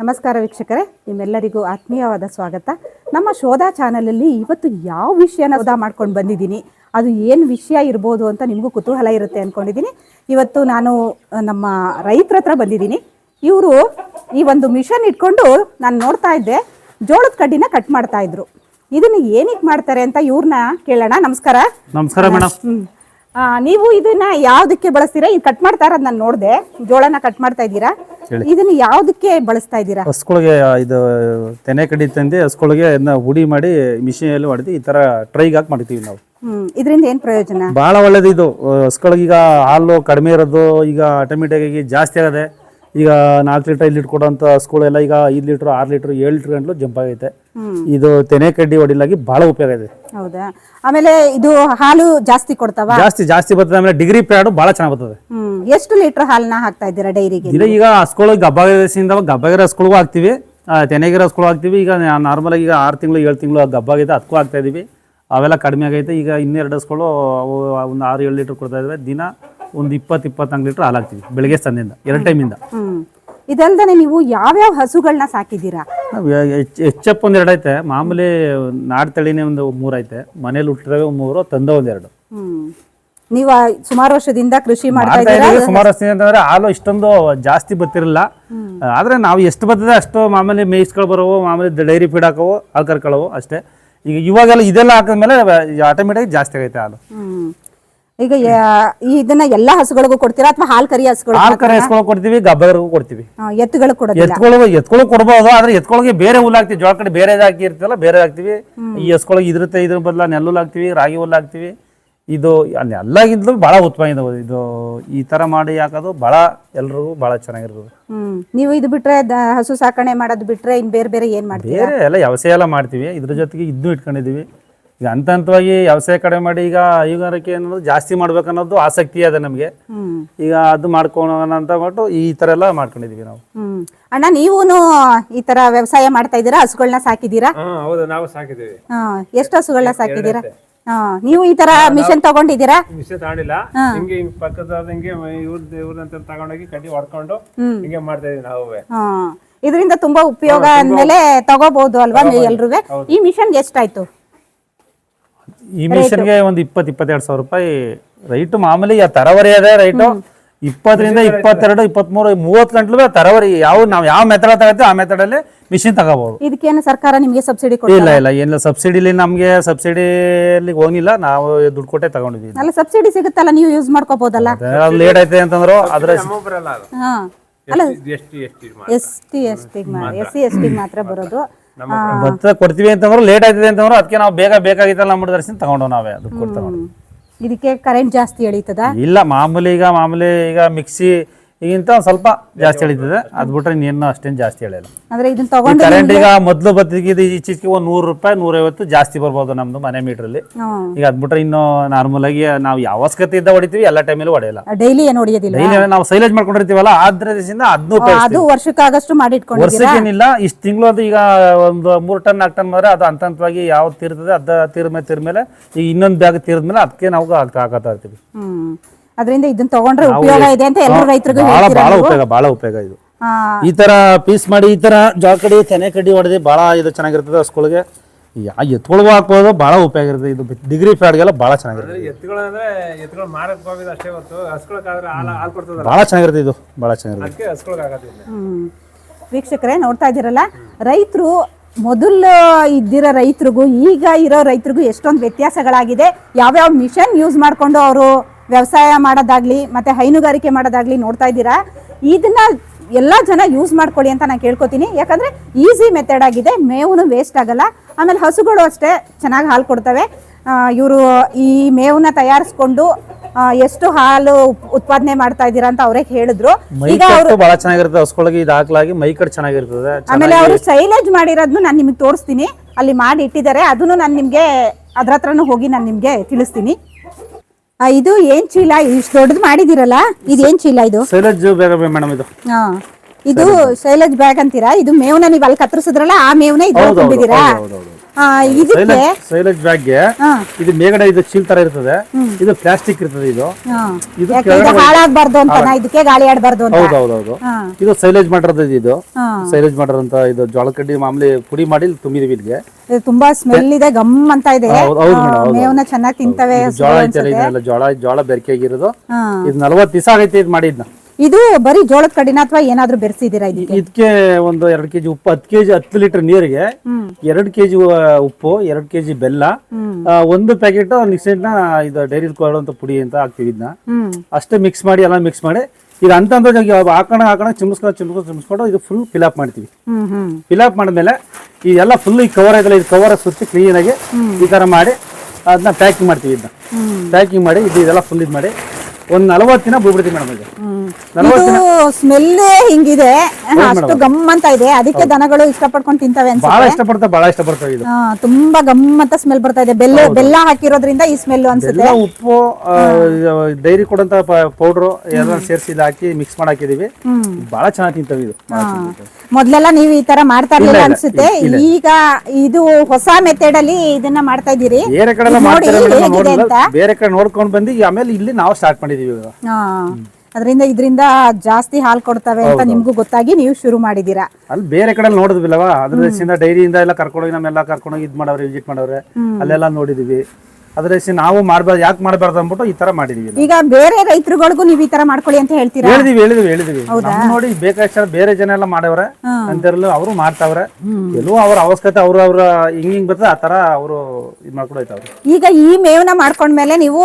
ನಮಸ್ಕಾರ ವೀಕ್ಷಕರೇ ನಿಮ್ಮೆಲ್ಲರಿಗೂ ಆತ್ಮೀಯವಾದ ಸ್ವಾಗತ. ನಮ್ಮ ಶೋಧ ಚಾನಲಲ್ಲಿ ಇವತ್ತು ಯಾವ ವಿಷಯನ ಶೋಧ ಮಾಡ್ಕೊಂಡು ಬಂದಿದ್ದೀನಿ ಅದು ಏನು ವಿಷಯ ಇರ್ಬೋದು ಅಂತ ನಿಮಗೂ ಕುತೂಹಲ ಇರುತ್ತೆ ಅಂದ್ಕೊಂಡಿದ್ದೀನಿ ಇವತ್ತು ನಾನು ನಮ್ಮ ರೈತರ ಹತ್ರ ಬಂದಿದ್ದೀನಿ. ಇವರು ಈ ಒಂದು ಮಿಷನ್ ಇಟ್ಕೊಂಡು ನಾನು ನೋಡ್ತಾ ಇದ್ದೆ ಜೋಳದ ಕಡ್ಡಿನ ಕಟ್ ಮಾಡ್ತಾ ಇದ್ರು. ಇದನ್ನ ಏನಕ್ಕೆ ಮಾಡ್ತಾರೆ ಅಂತ ಇವ್ರನ್ನ ಕೇಳೋಣ. ನಮಸ್ಕಾರ. ನಮಸ್ಕಾರ ಮೇಡಮ್ ನೀವು ಇದನ್ನ ಯಾವ್ದಕ್ಕೆ ಬಳಸ್ತೀರಾ? ಇದು ಕಟ್ ಮಾಡ್ತಾ ಇರೋದು ನಾನು ನೋಡಿದೆ. ಜೋಳನ ಕಟ್ ಮಾಡ್ತಾ ಇದ್ದೀರಾ? ಇದನ್ನ ಯಾವ್ದಕ್ಕೆ ಬಳಸ್ತಾ ಇದ್ದೀರಾ? ಹಸ್ಕೊಳಗೆ ಇದು ತೆನೆ ಕಡಿ ತಂದು ಹಸ್ಕೊಳಗೆ ಅದನ್ನ ಹುಡಿ ಮಾಡಿ ಮಿಷಿನ್ ಅಲ್ಲಿ ಹೊಡೆದು ಈ ತರ ಟ್ರೈಗ್ ಹಾಕಿ ಮಾಡ್ತೀವಿ ನಾವು. ಹ್ಮ್ ಇದರಿಂದ ಏನ್ ಪ್ರಯೋಜನ? ಬಹಳ ಒಳ್ಳೇದು ಇದು. ಹಸ್ಕೊಳಗೆ ಈಗ ಹಾಲು ಕಡಿಮೆ ಇರೋದು ಈಗ ಆಟೋಮೆಟಿಕ್ ಆಗಿ ಜಾಸ್ತಿ ಆಗದೆ ಈಗ ನಾಲ್ಕು ಲೀಟರ್ ಐದು ಲೀಟರ್ ಕೊಡೋಂಥ ಹಸ್ಗಳೆಲ್ಲ ಈಗ ಐದು ಲೀಟ್ರ್ ಆರು ಲೀಟ್ರ್ ಏಳು ಲೀಟ್ರ್ ಗಂಟಲು ಜಂಪ್ ಆಗೈತೆ. ಇದು ತೆನೆ ಕಡ್ಡಿ ಹೊಡಿಲಾಗಿ ಬಹಳ ಉಪಯೋಗ ಇದೆ. ಹೌದಾ? ಆಮೇಲೆ ಇದು ಹಾಲು ಜಾಸ್ತಿ ಕೊಡ್ತಾವ? ಜಾಸ್ತಿ ಜಾಸ್ತಿ ಬರ್ತದೆ ಆಮೇಲೆ ಡಿಗ್ರಿ ಪ್ಯಾಡ್ ಬಹಳ ಚೆನ್ನಾಗಿ ಬರ್ತದೆ. ಎಷ್ಟು ಲೀಟರ್ ಹಾಲನ್ನ ಹಾಕ್ತಾ ಇದ್ದೀರಾ ಡೈರಿಗೆ ಇದು ಈಗ ಹಸ್ಕೊಳಿಗೆ ಗಬ್ಬಾಗಿಂದ ಗಬ್ಬಾಗಿರೋ ಹಸ್ಕೊಳಗೂ ಹಾಕ್ತಿವಿ ತೆನೆಗಿರೋ ಹಸ್ಕೊಳು ಹಾಕ್ತಿವಿ. ಈಗ ನಾರ್ಮಲ್ ಆಗಿ ಈಗ ಆರು ತಿಂಗಳು ಏಳು ತಿಂಗಳು ಗಬ್ಬಾಗಿದೆ ಅದಕ್ಕೂ ಹಾಕ್ತಾ ಇದೀವಿ. ಅವೆಲ್ಲ ಕಡಿಮೆ ಆಗೈತೆ. ಈಗ ಇನ್ನೆರಡು ಹಸ್ಗಳು ಅವು ಒಂದು ಆರು ಏಳು ಲೀಟರ್ ಕೊಡ್ತಾ ಇದಾವೆ. ದಿನ ಒಂದು ಇಪ್ಪತ್ತು ಇಪ್ಪತ್ನಾಲ್ಕು ಲೀಟರ್ ಹಾಲು ಹಾಕ್ತಿವಿ ಬೆಳಿಗ್ಗೆ ಸಂದಿಂದ ಎರಡು ಟೈಮಿಂದ. ಇದಲ್ದೇ ನೀವು ಯಾವ್ಯಾವ ಹಸುಗಳನ್ನ ಸಾಕಿದ್ದೀರಾ? ಎಫ್ ಒಂದು ಎರಡು ಐತೆ. ಮಾಮೂಲಿ ನಾಡ್ ತಳಿನೇ ಒಂದು ಮೂರು ಐತೆ. ಮನೇಲಿ ಹುಟ್ಟಿದವೆ ಒಂದು ಮೂರು ತಂದ ಒಂದೆರಡು ನೀವ್ ಸುಮಾರು ವರ್ಷದಿಂದ ಕೃಷಿ ಮಾಡ್ತಾ ಇದ್ದೀರಾ? ಸುಮಾರು ವರ್ಷದಿಂದ ಅಂತಂದ್ರೆ ಹಾಲು ಇಷ್ಟೊಂದು ಜಾಸ್ತಿ ಬತ್ತಿರಲಿಲ್ಲ ಆದ್ರೆ ನಾವು ಎಷ್ಟು ಬರ್ತದೆ ಅಷ್ಟು ಮಾಮೂಲಿ ಮೇಯಿಸ್ಕೊಳ್ ಬರೋವು ಮಾಮೂಲಿ ಡೈರಿ ಫೀಡ್ ಹಾಕೋವು ಹಾಲು ಕರ್ಕೊಳ್ಳೋವು ಅಷ್ಟೇ. ಈಗ ಇವಾಗೆಲ್ಲ ಇದೆಲ್ಲ ಹಾಕಿದ್ಮೇಲೆ ಆಟೋಮೆಟಿಕ್ ಜಾಸ್ತಿ ಆಗೈತೆ ಹಾಲು. ಈಗ ಇದನ್ನ ಎಲ್ಲಾ ಹಸುಗಳಿಗೂ ಕೊಡ್ತೀರಾ ಅಥವಾ ಹಾಲು ಕರಿ ಹಸುಗಳು ಹಾಲು ಕರಿ ಹಸುಗಳು ಕೊಡ್ತೀವಿ ಗಬ್ಬರಿಗೂ ಕೊಡ್ತೀವಿ. ಎತ್ತುಗಳು ಕೊಡೋದಿಲ್ಲ. ಎತ್ಕೊಳಗ ಎತ್ಕೊಳಕ್ ಕೊಡ್ಬೋದು ಆದ್ರೆ ಎತ್ಕೊಳಗೆ ಬೇರೆ ಹುಲ್ಲು ಹಾಕ್ತಿವಿ. ಜೋಳ ಕಡೆ ಬೇರೆ ಹಾಕಿ ಇರ್ತಲ್ಲ ಬೇರೆ ಹಾಕ್ತಿವಿ. ಈ ಎಸ್ಕೊಳಗೆ ಇದ್ರತೆ ಇದ್ರ ಬದಲ ನೆಲ್ಲು ಹಾಕ್ತಿವಿ ರಾಗಿ ಹುಲ್ಲು ಹಾಕ್ತಿವಿ. ಇದು ಎಲ್ಲಾಗಿಂತಲೂ ಬಹಳ ಉತ್ತಮ ಇದು ಇದು ಈ ತರ ಮಾಡಿ ಹಾಕೋದು ಬಹಳ ಎಲ್ರಿಗೂ ಬಹಳ ಚೆನ್ನಾಗಿರ್ತದೆ. ಹ್ಮ್. ನೀವು ಇದು ಬಿಟ್ರೆ ದ- ಹಸು ಸಾಕಣೆ ಮಾಡೋದು ಬಿಟ್ರೆ ಇನ್ ಬೇರೆ ಬೇರೆ ಏನ್ ಮಾಡ್ತೀರಾ? ಬೇರೆ ಎಲ್ಲ ವ್ಯವಸಾಯ ಎಲ್ಲ ಮಾಡ್ತೀವಿ. ಇದ್ರ ಜೊತೆಗೆ ಇದನ್ನು ಇಟ್ಕೊಂಡಿದೀವಿ ಈಗ ಹಂತ ಹಂತವಾಗಿ ವ್ಯವಸಾಯ ಕಡೆ ಮಾಡಿ ಈಗ ಹೈನುಗಾರಿಕೆ ಅನ್ನೋದು ಜಾಸ್ತಿ ಮಾಡ್ಬೇಕನ್ನೋದು ಆಸಕ್ತಿ ಅದ ನಮಗೆ. ಈಗ ಅದು ಮಾಡ್ಕೊಳ್ಳೋಣ ಅಂತ ಬಿಟ್ಟು ಈ ತರ ಎಲ್ಲ ಮಾಡ್ಕೊಂಡಿದೀವಿ ನಾವು. ಹ್ಮ್. ಅಣ್ಣ ನೀವೂನು ಈ ತರ ವ್ಯವಸಾಯ ಮಾಡ್ತಾ ಇದ್ದೀರಾ? ಹಸುಗಳನ್ನ ಸಾಕಿದೀರಾ ಹಾ ಹೌದು ನಾವು ಸಾಕಿದ್ದೀವಿ. ಹಾ ಎಷ್ಟು ಹಸುಗಳನ್ನ ಸಾಕಿದೀರಾ ಹಾ ನೀವು ಈ ತರ ಮಿಷನ್ ತಗೊಂಡಿದ್ದೀರಾ? ವಿಷಯ ತಗೊಂಡಿಲ್ಲ. ಹಿಂಗೆ ಹಿಂಗ್ ಪಕ್ಕದ ಹಿಂಗೆ ಇವ್ರದ್ದು ಇವ್ರದಂತ ತಗೊಂಡೋಗಿ ಕಟ್ಟಿ ಹೊಡ್ಕೊಂಡು ಹಿಂಗೆ ಮಾಡ್ತಾ ಇದೀವಿ ನಾವು. ಹಾ. ಇದರಿಂದ ತುಂಬಾ ಉಪಯೋಗ ಅಂದ್ಮೇಲೆ ತಗೋಬಹುದು ಅಲ್ವಾ ಎಲ್ರೂ ಈ ಮಿಷನ್ಗೆ ಎಷ್ಟಾಯ್ತು? ಈ ಮಿಷನ್ಗೆ ಒಂದು ಇಪ್ಪತ್ತು ಇಪ್ಪತ್ತೆರಡು ಸಾವಿರ ರೂಪಾಯಿ ರೈಟ್ ಮಾಮೂಲಿ ಆ ತರವರಿ ಅದೇ ರೈಟು ಇಪ್ಪತ್ತರಿಂದ ಇಪ್ಪತ್ತೆರಡು ಇಪ್ಪತ್ಮೂರು ಮೂವತ್ತು ಗಂಟ್ಲು ತರವರಿ ಯಾವ ನಾವು ಯಾವ ಮೆಥಡ್ ತಗೋತೀವಿ ಆ ಮೆಥಡಲ್ಲಿ ಮಿಷಿನ್ ತಗೋಬಹುದು. ಇದಕ್ಕೇನು ಸರ್ಕಾರ ನಿಮಗೆ ಸಬ್ಸಿಡಿ ಇಲ್ಲ ಇಲ್ಲ ಏನಿಲ್ಲ. ಸಬ್ಸಿಡಿಲಿ ನಮಗೆ ಸಬ್ಸಿಡಿಲಿ ಹೋಗಿಲ್ಲ ನಾವು ದುಡ್ಡು ಕೊಟ್ಟೆ ತಗೊಂಡಿದ್ವಿ ಅಲ್ಲ ಸಬ್ಸಿಡಿ ಸಿಗುತ್ತಲ್ಲ ನೀವು ಯೂಸ್ ಮಾಡ್ಕೋಬಹುದಲ್ಲ ಲೇಟ್ ಐತೆ ಅಂತಂದ್ರು ಅದ್ರ ಅಲ್ಲ S T S T S C S T ಮಾತ್ರ ಬರೋದು. ಭತ್ತ ಕೊಡ್ತೀವಿ ಅಂತಂದ್ರು ಲೇಟ್ ಆಯ್ತದೆ ಅಂತಂದ್ರು ಅದಕ್ಕೆ ನಾವು ಬೇಗ ಬೇಕಾಗಿತ್ತಲ್ಲ ನಮ್ಮ ದರ್ಶನ ತಗೊಂಡು ನಾವೇ ದುಡ್ಡು ಕೊಡ್ತಾ ಇದಕ್ಕೆ ಕರೆಂಟ್ ಜಾಸ್ತಿ ಎಳೀತದ? ಇಲ್ಲ ಮಾಮೂಲಿ ಈಗ ಮಾಮೂಲಿ ಈಗ ಮಿಕ್ಸಿ ಈಗಿಂತ ಒಂದ್ ಸ್ವಲ್ಪ ಜಾಸ್ತಿ ಹೇಳಿದ್ದೆ ಅದ್ ಬಿಟ್ರೆ ಇನ್ನೇನು ಅಷ್ಟೇನು ಜಾಸ್ತಿ ಹೇಳಿಲ್ಲ. ಅಂದ್ರೆ ಇದನ್ನ ತಗೊಂಡು ಕರೆಂಟ್ ಈಗ ಮೊದಲು ಬತ್ತಿಗೆ ಈಚೆಗೆ ಒಂದು ನೂರು ರೂಪಾಯಿ ನೂರೈವತ್ತು ಜಾಸ್ತಿ ಬರ್ಬೋದು ನಮ್ದು ಮನೆ ಮೀಟ್ರಲ್ಲಿ. ಈಗ ಅದ್ ಬಿಟ್ರೆ ಇನ್ನು ನಾರ್ಮಲ್ ಆಗಿ ನಾವು ಯಾವ ಅವಶ್ಯಕತೆ ಇದ್ದ ಹೊಡಿತೀವಿ ಎಲ್ಲ ಟೈಮಲ್ಲಿ ಹೊಡೆಯಲ್ಲ. ಡೈಲಿ ಏನು ಹೊಡಿಯೋದಿಲ್ಲ. ಡೈಲಿ ನಾವು ಸೈಲೇಜ್ ಮಾಡ್ಕೊಂಡಿರ್ತೀವಲ್ಲ ಆದ್ರ ದಿವಸದಿಂದ ಅದನ್ನು ಅದು ವರ್ಷಕ್ಕಾಗಷ್ಟು ಮಾಡಿಟ್ಕೊಂಡು ವರ್ಷಕ್ಕೇನಿಲ್ಲ ಇಷ್ಟು ತಿಂಗಳು ಅದು ಈಗ ಒಂದು ಮೂರು ಟನ್ ನಾಲ್ಕು ಟನ್ ಮಾಡ್ರೆ ಅದು ಹಂತ ಹಂತವಾಗಿ ಯಾವ್ದು ತೀರ್ತದೆ ಅದ ತೀರ್ಮೇಲೆ ತೀರ್ ಮೇಲೆ ಈಗ ಇನ್ನೊಂದು ಬ್ಯಾಗ್ ತೀರ್ದ್ಮೇಲೆ ಅದಕ್ಕೆ ನಾವು ಹಾಕ್ತಾ ಹಾಕತ್ತಾ ಇರ್ತೀವಿ. ಅದರಿಂದ ಇದನ್ನ ತಗೊಂಡ್ರೆ ಉಪಯೋಗ ಇದೆ ಅಂತ ಎಲ್ಲರೂ ರೈತರಿಗೂ ಬಹಳ ಬಹಳ? ಉಪಯೋಗ ಬಹಳ ಉಪಯೋಗ ಇದು. ಈ ತರ ಪೀಸ್ ಮಾಡಿ ಈ ತರ ಜಾಕಡಿ ಕಡಿ ತೆನೆ ಕಡ್ಡಿ ಹೊಡೆದು ಬಹಳ ಇದು ಚೆನ್ನಾಗಿರ್ತದೆ ಹಸ್ಕೊಳಗೆ ಯಾ ಎತ್ಕೊಳ್ಗೂ ಹಾಕ್ಬೋದು ಬಹಳ ಉಪಯೋಗ ಇರ್ತದೆ. ಇದು ಡಿಗ್ರಿ ಫ್ಯಾಡ್ಗೆಲ್ಲ ಚೆನ್ನಾಗಿರ್ತದೆ. ಚೆನ್ನಾಗಿರ್ತದೆ ಇದು. ಬಹಳ ಚೆನ್ನಾಗಿರುತ್ತೆ ಅದಕ್ಕೆ ಹಸ್ಕೊಳಕ್ ಆಗೋದಿಲ್ಲ. ಹ್ಮ್. ವೀಕ್ಷಕರೇ ನೋಡ್ತಾ ಇದ್ದೀರಲ್ಲ ರೈತರು ಮೊದಲು ಇದ್ದಿರೋ ರೈತರಿಗೂ ಈಗ ಇರೋ ರೈತರಿಗೂ ಎಷ್ಟೊಂದು ವ್ಯತ್ಯಾಸಗಳಾಗಿದೆ. ಯಾವ್ಯಾವ ಮಿಷನ್ ಯೂಸ್ ಮಾಡಿಕೊಂಡು ಅವರು ವ್ಯವಸಾಯ ಮಾಡೋದಾಗ್ಲಿ ಮತ್ತೆ ಹೈನುಗಾರಿಕೆ ಮಾಡೋದಾಗ್ಲಿ ನೋಡ್ತಾ ಇದ್ದೀರಾ? ಇದನ್ನ ಎಲ್ಲ ಜನ ಯೂಸ್ ಮಾಡ್ಕೊಳ್ಳಿ ಅಂತ ನಾನು ಕೇಳ್ಕೊತೀನಿ. ಯಾಕಂದ್ರೆ ಈಸಿ ಮೆಥಡ್ ಆಗಿದೆ ಮೇವು ವೇಸ್ಟ್ ಆಗಲ್ಲ. ಆಮೇಲೆ ಹಸುಗಳು ಅಷ್ಟೇ ಚೆನ್ನಾಗಿ ಹಾಲು ಕೊಡ್ತವೆ. ಇವರು ಈ ಮೇವನ್ನ ತಯಾರಿಸ್ಕೊಂಡು ಎಷ್ಟು ಹಾಲು ಉತ್ಪಾದನೆ ಮಾಡ್ತಾ ಇದ್ದೀರಾ ಅಂತ ಅವ್ರಿಗೆ ಹೇಳಿದ್ರು. ಈಗ ಅವರು ಬಹಳ ಚೆನ್ನಾಗಿರುತ್ತೆ ಹಸುಗಳಿಗೆ ಇದು ಹಾಕಲಾಗಿ ಮೈ ಚೆನ್ನಾಗಿರ್ತದೆ ಆಮೇಲೆ ಅವರು ಸೈಲೇಜ್ ಮಾಡಿರೋದನ್ನು ನಾನು ನಿಮಗೆ ತೋರಿಸ್ತೀನಿ. ಅಲ್ಲಿ ಮಾಡಿ ಇಟ್ಟಿದ್ದಾರೆ ಅದನ್ನು ನಾನು ನಿಮಗೆ ಅದ್ರ ಹತ್ರನೂ ಹೋಗಿ ನಾನು ನಿಮಗೆ ತಿಳಿಸ್ತೀನಿ. ಇದು ಏನ್ ಚೀಲ? ಇಷ್ಟು ದೊಡ್ಡದು ಮಾಡಿದಿರಲ್ಲ ಇದು ಏನ್ ಚೀಲ ಇದು? ಸೈಲಜ್ ಬೇಗ ಮೇಡಮ್ ಇದು. ಹಾ. ಇದು ಸೈಲಜ್ ಬ್ಯಾಗ್. ಅಂತೀರಾ? ಇದು ಮೇವ್ನ ನೀವ್ ಅಲ್ಲಿ ಕತ್ತರಿಸಿದ್ರಲ್ಲ ಆ ಮೇವ್ನ ಇದು ತಗೊಂಡಿದೀರಾ ಆ, ಇದಕ್ಕೆ ಸೈಲೇಜ್ ಬ್ಯಾಗ್ಗೆ ಇದು ಮೇಗಡೆ ಇದು ಚೀಲ್ ತರ ಇರ್ತದೆ. ಇದು ಪ್ಲಾಸ್ಟಿಕ್ ಇರ್ತದೆ ಇದು. ಇದು ಹಾಳಾಗ್ಬಾರ್ದು ಅಂತ ಇದಕ್ಕೆ ಗಾಳಿ ಆಡ್ಬಾರ್ದು ಅಂತ. ಹೌದು ಹೌದು ಹೌದು ಇದು ಸೈಲೇಜ್ ಮಾಡಿರೋದು ಇದು. ಸೈಲೇಜ್ ಮಾಡಿರೋಂತ ಇದು ಜೋಳ ಕಡ್ಡಿ ಮಾಮೂಲಿ ಪುಡಿ ಮಾಡಿ ತುಂಬಿದೀವಿ ಇಲ್ಲಿಗೆ ಇದು ತುಂಬಾ ಸ್ಮೆಲ್ ಇದೆ ಗಮ್ ಅಂತ ಇದೆ. ಮೇವನ್ನ ಚೆನ್ನಾಗಿ ತಿಂತವೆ ಜೋಳ ಜೋಳ ಜೋಳ ಬೆರಕೆ ಆಗಿರೋದು ಇದು ನಲ್ವತ್ತು ದಿವಸ ಆಗೈತೆ ಇದು ಮಾಡಿದ್ನ. ಇದು ಬರೀ ಜೋಳದ ಕಡಿನ ಅಥವಾ ಏನಾದ್ರೂ ಬೆರೆಸಿದೀರಾ ಇದಕ್ಕೆ? ಇದಕ್ಕೆ ಒಂದು ಎರಡು ಕೆಜಿ ಉಪ್ಪು ಹತ್ತು ಕೆಜಿ ಹತ್ತು ಲೀಟರ್ ನೀರಿಗೆ ಎರಡ್ ಕೆಜಿ ಉಪ್ಪು ಎರಡು ಕೆಜಿ ಬೆಲ್ಲ ಆ, ಒಂದು ಪ್ಯಾಕೆಟ್ನ ಇದು ಡೈರಿ ಕೊಡುವಂತ ಪುಡಿ ಅಂತ ಹಾಕ್ತಿವಿ ಇದನ್ನ ಅಷ್ಟೇ ಮಿಕ್ಸ್ ಮಾಡಿ ಎಲ್ಲ ಮಿಕ್ಸ್ ಮಾಡಿ ಇದು ಅಂತ ಹಾಕೋಣ ಹಾಕೋಣ ಚಿಮ್ಸ್ಕೊಂಡು ಚಿಮ್ಸ್ಕೊಂಡು ಚಿಮ್ಸ್ಕೊಂಡು ಇದು ಫುಲ್ ಫಿಲ್ ಅಪ್ ಮಾಡ್ತೀವಿ. ಹ್ಮ್ ಹ್ಮ್. ಫಿಲ್ ಅಪ್ ಮಾಡಿದ್ಮೇಲೆ ಇದೆಲ್ಲ ಫುಲ್ ಈ ಕವರ್ ಆಗಲ್ಲ ಇದು ಕವರ್ ಸುತ್ತಿ ಕ್ಲೀನಾಗಿ ಈ ತರ ಮಾಡಿ ಅದನ್ನ ಪ್ಯಾಕಿಂಗ್ ಮಾಡ್ತೀವಿ ಇದನ್ನ ಪ್ಯಾಕಿಂಗ್ ಮಾಡಿ ಇದು ಇದೆಲ್ಲ ಫುಲ್ ಇದು ಮಾಡಿ ಒಂದು ನಲವತ್ತು ದಿನ ಬಿಡ್ಬಿಡ್ತೀವಿ ಮೇಡಮ್ ಇದು. ಇದು ಸ್ಮೆಲ್ಲೇ ಹಿಂಗಿದೆ. ಅಷ್ಟು ಗಮ್ ಅಂತ ಇದೆ. ಅದಕ್ಕೆ ದನಗಳು ಇಷ್ಟಪಡ್ಕೊಂಡು ತಿಂತವೆ ಅನ್ಸುತ್ತೆ. ಭಾಳ ಇಷ್ಟಪಡ್ತಾ ಬಹಳ ಇಷ್ಟಪಡ್ತಾವೆ ಇದು. ಆ, ತುಂಬಾ ಗಮ್ ಅಂತ ಸ್ಮೆಲ್ ಬರ್ತಾ ಇದೆ. ಬೆಲ್ಲ ಬೆಲ್ಲ ಹಾಕಿರೋದ್ರಿಂದ ಈ ಸ್ಮೆಲ್ ಅನ್ಸುತ್ತೆ. ಎಲ್ಲ ಉಪ್ಪು ಡೈರಿ ಕೊಡಂತ ಪೌಡ್ರು ಎಲ್ಲ ಸೇರಿಸಿ ಹಾಕಿ ಮಿಕ್ಸ್ ಮಾಡಿ ಹಾಕಿದೀವಿ ಬಹಳ ಚೆನ್ನಾಗಿ ತಿಂತವೆ ಇದು. ಭಾಳ ಚೆನ್ನಾಗ್ ತಿಂತವೆ. ಮೊದ್ಲೆಲ್ಲ ನೀವು ಈ ತರ ಮಾಡ್ತಾ ಇರ್ಲಿಲ್ಲ ಅನ್ಸುತ್ತೆ. ಈಗ ಇದು ಹೊಸ ಮೆಥಡ್ ಅಲ್ಲಿ ಇದನ್ನ ಮಾಡ್ತಾ ಇದೀರಿ ಬೇರೆ ಕಡೆ ಎಲ್ಲ ನೋಡಿ ಮಾಡ್ತಾರೆ ಮೇಡಮ್, ಹೇಗಿದೆ ನೋಡಿಲ್ಲ ಅಂತ. ಬೇರೆ ಕಡೆ ನೋಡ್ಕೊಂಡು ಬಂದು ಆಮೇಲೆ ಇಲ್ಲಿ ನಾವು ಸ್ಟಾರ್ಟ್ ಮಾಡಿದೀವಿ ಇವಾಗ. ಹಾ. ಅದರಿಂದ ಇದರಿಂದ ಜಾಸ್ತಿ ಹಾಲು ಕೊಡ್ತವೆ ಅಂತ ನಿಮ್ಗೂ ಗೊತ್ತಾಗಿ ನೀವು ಶುರು ಮಾಡಿದೀರಾ ಅಲ್ಲಿ ಬೇರೆ ಕಡೆ ನೋಡಿದ್ವಿಲ್ಲವಾ ಅದ್ರ ದೇಶದಿಂದ ಡೈರಿಯಿಂದ ಎಲ್ಲ ಕರ್ಕೊಂಡೋಗಿ ನಮ್ಮೆಲ್ಲ ಕರ್ಕೊಂಡೋಗಿ ಇದ್ ಮಾಡವ್ರೆ ವಿಸಿಟ್ ಮಾಡವ್ರೆ. ಅಲ್ಲೆಲ್ಲ ನೋಡಿದೀವಿ. ಅದ್ರ ನಾವು ಮಾಡ್ಬಾರ್ದು ಯಾಕೆ ಮಾಡಬಾರ್ದು ಅಂದ್ಬಿಟ್ಟು ಈ ತರ ಮಾಡಿದೀವಿ ಈಗ ಬೇರೆ ರೈತರುಗಳಿಗೂ ನೀವು ಈ ತರ ಮಾಡ್ಕೊಳ್ಳಿ ಅಂತ ಹೇಳ್ತೀರಾ? ಹೇಳಿದೀವಿ ಹೇಳಿದೀವಿ ಹೇಳಿದೀವಿ. ನೋಡಿ ಬೇಕಾದ ಬೇರೆ ಜನ ಎಲ್ಲ ಮಾಡವ್ರೆ. ಅಂತರಲ್ಲೂ ಅವರು ಮಾಡ್ತಾವ್ರೆ. ಎಲ್ಲೋ ಅವ್ರ ಅವಶ್ಯಕತೆ ಅವ್ರ ಅವ್ರ ಹಿಂಗ್ ಹಿಂಗ್ ಬರ್ತದೆ ಆ ತರ ಅವರು ಇದ್ ಮಾಡ್ಕೊಳ್ತಾವ್ರೆ ಈಗ ಈ ಮೇವನ್ನ ಮಾಡ್ಕೊಂಡ್ಮೇಲೆ ನೀವು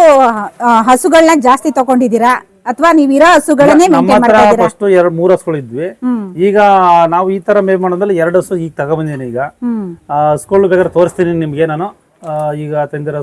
ಹಸುಗಳನ್ನ ಜಾಸ್ತಿ ತಗೊಂಡಿದ್ದೀರಾ? ಅಥವಾ ನೀವ್ ಇರೋ ಹಸುಗಳನ್ನೇ ನಮ್ಮ ಹತ್ರ ಫಸ್ಟ್ ಎರಡ್ ಮೂರ್ ಹಸುಗಳು ಇದ್ವಿ. ಈಗ ನಾವು ಈ ತರ ಮೇವ್ ಮಾಡೋದ್ರಲ್ಲಿ ಎರಡು ಹಸು ಈಗ ತಗೊಬಂದಿನಿ ಈಗ. ಹಸುಗಳು ಬೇಕಾದ್ರೆ ತೋರಿಸ್ತೀನಿ ನಿಮ್ಗೆ ನಾನು. ಈಗ ತಂದಿರ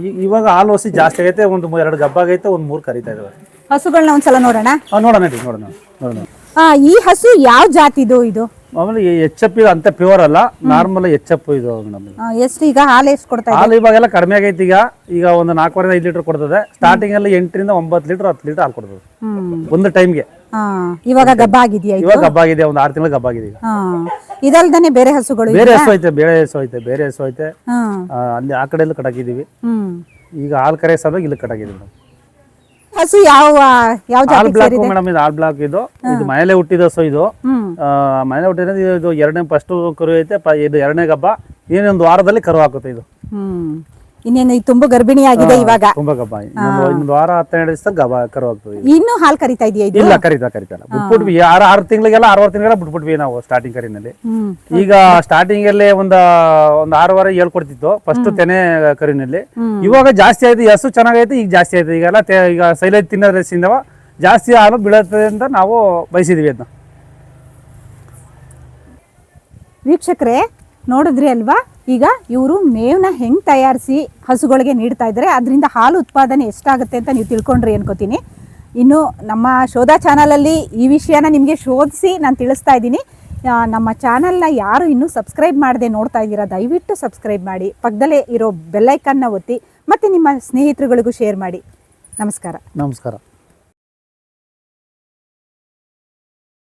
ಈ- ಇವಾಗ ಹಾಲು ಹಸಿ ಜಾಸ್ತಿ ಆಗೈತೆ ಒಂದು ಎರಡು ಗಬ್ಬ ಆಗೈತೆ ಒಂದು ಮೂರು ಕರಿತಾ ಇದಾವೆ. ಹಸುಗಳನ್ನ ಒಂದ್ಸಲ ನೋಡೋಣ? ನೋಡೋಣ ನಡಿ, ನೋಡೋಣ ನೋಡೋಣ. ಆ, ಈ ಹಸು ಯಾವ ಜಾತಿ ಇದು? ಆಮೇಲೆ ಎಚ್ ಎಫ್ ಅಂತ ಪ್ಯೂರ್ ಅಲ್ಲ ನಾರ್ಮಲ್ ಎಚ್ ಎಫ್ ಇದು ಆ, ಎಷ್ಟು ಈಗ ಹಾಲು ಎಷ್ಟು ಕೊಡ್ತಾ ಹಾಲು ಇವಾಗೆಲ್ಲ ಕಡಿಮೆ ಆಗೈತೆ ಈಗ ಈಗ ಒಂದು ನಾಲ್ಕೂವರೆ ಐದು ಲೀಟರ್ ಕೊಡ್ತದೆ. ಸ್ಟಾರ್ಟಿಂಗ್ ಅಲ್ಲಿ ಎಂಟರಿಂದ ಒಂಬತ್ತು ಲೀಟರ್ ಹತ್ತು ಲೀಟರ್ ಹಾಲು ಕೊಡ್ತದೆ. ಹ್ಮ್. ಒಂದು ಟೈಮ್ಗೆ ಇವಾಗ ಗಬ್ಬ ಆಗಿದೆಯಾ ಇವಾಗ ಗಬ್ಬ ಆಗಿದೆ ಒಂದು ಆರು ತಿಂಗಳು ಗಬ್ಬ ಆಗಿದೆ ಈಗ ಇದಲ್ದೇನೆ ಬೇರೆ ಹಸುಗಳು ಬೇರೆ ಹಸು ಐತೆ ಬೇರೆ ಹಸು ಐತೆ ಬೇರೆ ಹಸು ಐತೆ. ಅಲ್ಲಿ ಆ ಕಡೆ ಎಲ್ಲ ಕಟಾಕಿದೀವಿ ಈಗ ಹಾಲ್ ಕರೆ ಸದಾಗ ಇಲ್ಲಿ ಕಟಾಕಿದೀವಿ ಮೇಡಮ್ ಹಸು ಯಾವ ಯಾವ ಜಾತಿ ಬ್ಲಾಕ್ ಮೇಡಮ್ ಇದು ಆಲ್ ಬ್ಲಾಕ್ ಇದು. ಇದು ಮನೇಲೆ ಹುಟ್ಟಿದ ಹಸು ಇದು. ಮನೇಲೆ ಹುಟ್ಟಿರೋದು ಇದು ಎರಡನೇ ಫಸ್ಟ್ ಕರು ಐತೆ ಪ- ಇದು ಎರಡನೇ ಗಬ್ಬ. ಇನ್ನೊಂದು ವಾರದಲ್ಲಿ ಕರು ಹಾಕುತ್ತೆ ಇದು. ಇನ್ನೇನು ತುಂಬಾ ಗರ್ಭಿಣಿ ಆಗಿದೆ ಇವಾಗ. ತುಂಬಾ ಗಬ್ಬ. ಇನ್ನೊಂದು ಇನ್ನೊಂದು ವಾರ ಹತ್ತೆರಡು ದಿವಸ ಗಬ್ಬ ಕರು ಹಾಕ್ತದೆ ಇದು. ಇನ್ನು ಹಾಲು ಕರಿತಾ ಇದೆಯಾ ಇದು? ಇಲ್ಲ ಕರಿತಾ ಕರಿತಲ್ಲ ಬಿಟ್ಬಿಟ್ವಿ ಆರು ಆರು ತಿಂಗಳಿಗೆಲ್ಲ ಆರೂವರೆ ತಿಂಗಳ ಬಿಟ್ಬಿಟ್ವಿ ನಾವು ಸ್ಟಾರ್ಟಿಂಗ್ ಕರಿನಲ್ಲಿ. ಹ್ಮ್ ಈಗ ಸ್ಟಾರ್ಟಿಂಗ್ ಅಲ್ಲಿ ಒಂದ ಒಂದ್ ಆರೂವರೆ ಏಳು ಕೊಡ್ತಿತ್ತು. ಫಸ್ಟ್ ತೆನೆ ಕರಿನಲ್ಲಿ. ಇವಾಗ ಜಾಸ್ತಿ ಆಯ್ತು ಹಸು ಚೆನ್ನಾಗೈತೆ ಈಗ ಜಾಸ್ತಿ ಆಯ್ತು. ಈಗೆಲ್ಲ ತೆ- ಈಗ ಸೈಲೇಜ್ ತಿನ್ನೋದ್ರಿಂದ ಜಾಸ್ತಿ ಹಾಲು ಬೀಳತ್ತೆ ಅಂತ ನಾವು ಬಯಸಿದೀವಿ ಅದನ್ನ. ವೀಕ್ಷಕರೇ ನೋಡಿದ್ರಿ ಅಲ್ವಾ? ಈಗ ಇವರು ಮೇವನ್ನ ಹೆಂಗೆ ತಯಾರಿಸಿ ಹಸುಗಳಿಗೆ ನೀಡ್ತಾ ಇದ್ದಾರೆ, ಅದರಿಂದ ಹಾಲು ಉತ್ಪಾದನೆ ಎಷ್ಟಾಗುತ್ತೆ ಅಂತ ನೀವು ತಿಳ್ಕೊಂಡ್ರಿ ಅನ್ಕೋತೀನಿ. ಇನ್ನು ನಮ್ಮ ಶೋಧ ಚಾನಲಲ್ಲಿ ಈ ವಿಷಯನ ನಿಮಗೆ ಶೋಧಿಸಿ ನಾನು ತಿಳಿಸ್ತಾ ಇದ್ದೀನಿ. ನಮ್ಮ ಚಾನಲ್ನ ಯಾರು ಇನ್ನೂ ಸಬ್ಸ್ಕ್ರೈಬ್ ಮಾಡದೆ ನೋಡ್ತಾ ಇದ್ದೀರಾ, ದಯವಿಟ್ಟು ಸಬ್ಸ್ಕ್ರೈಬ್ ಮಾಡಿ, ಪಕ್ಕದಲ್ಲೇ ಇರೋ ಬೆಲ್ಲೈಕನ್ನ ಒತ್ತಿ ಮತ್ತು ನಿಮ್ಮ ಸ್ನೇಹಿತರುಗಳಿಗೂ ಶೇರ್ ಮಾಡಿ. ನಮಸ್ಕಾರ. ನಮಸ್ಕಾರ.